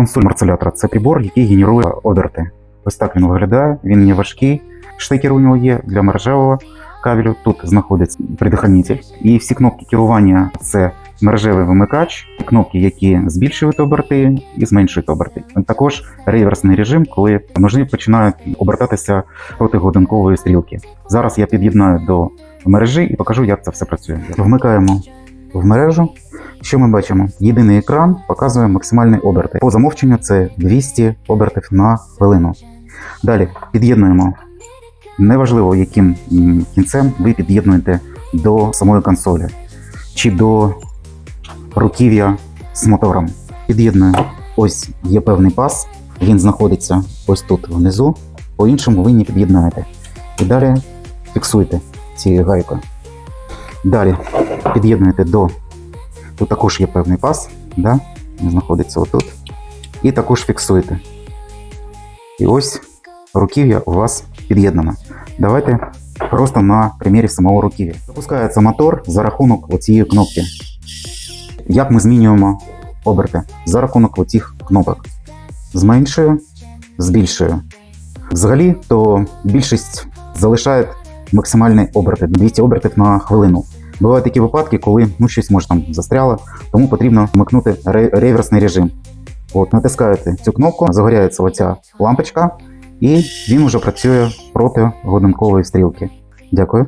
Консоль марцелятора це прибор, який генерує оберти. Ось так він виглядає. Він не важкий. Штекер у нього є для мережевого кабелю. Тут знаходиться предохранитель. І всі кнопки керування це мережевий вимикач, кнопки, які збільшують оберти і зменшують оберти. Також реверсний режим, коли ножі починають обертатися проти годинкової стрілки. Зараз я під'єднаю до мережі і покажу, як це все працює. Вмикаємо в мережу. Що ми бачимо? Єдиний екран показує максимальні оберти. По замовченню це 200 обертів на хвилину. Далі під'єднуємо. Неважливо, яким кінцем ви під'єднуєте до самої консолі чи до руків'я з мотором. Під'єднуємо. Ось є певний пас, він знаходиться ось тут внизу. По-іншому ви не під'єднаєте. І далі фіксуйте цією гайкою. Далі під'єднуєте до. Тут також є певний пас, да? він знаходиться отут. І також фіксуєте. І ось руків'я у вас під'єднано. Давайте просто на примірі самого руків'я. Запускається мотор за рахунок оцієї кнопки. Як ми змінюємо оберти? За рахунок оцих кнопок. Зменшую, збільшую. Взагалі, то більшість залишає максимальні оберти 200 обертів на хвилину. Бувають такі випадки, коли ну, щось може там застряло, тому потрібно вмикнути ре- реверсний режим. От, натискаєте цю кнопку, загоряється оця лампочка, і він вже працює проти годинкової стрілки. Дякую.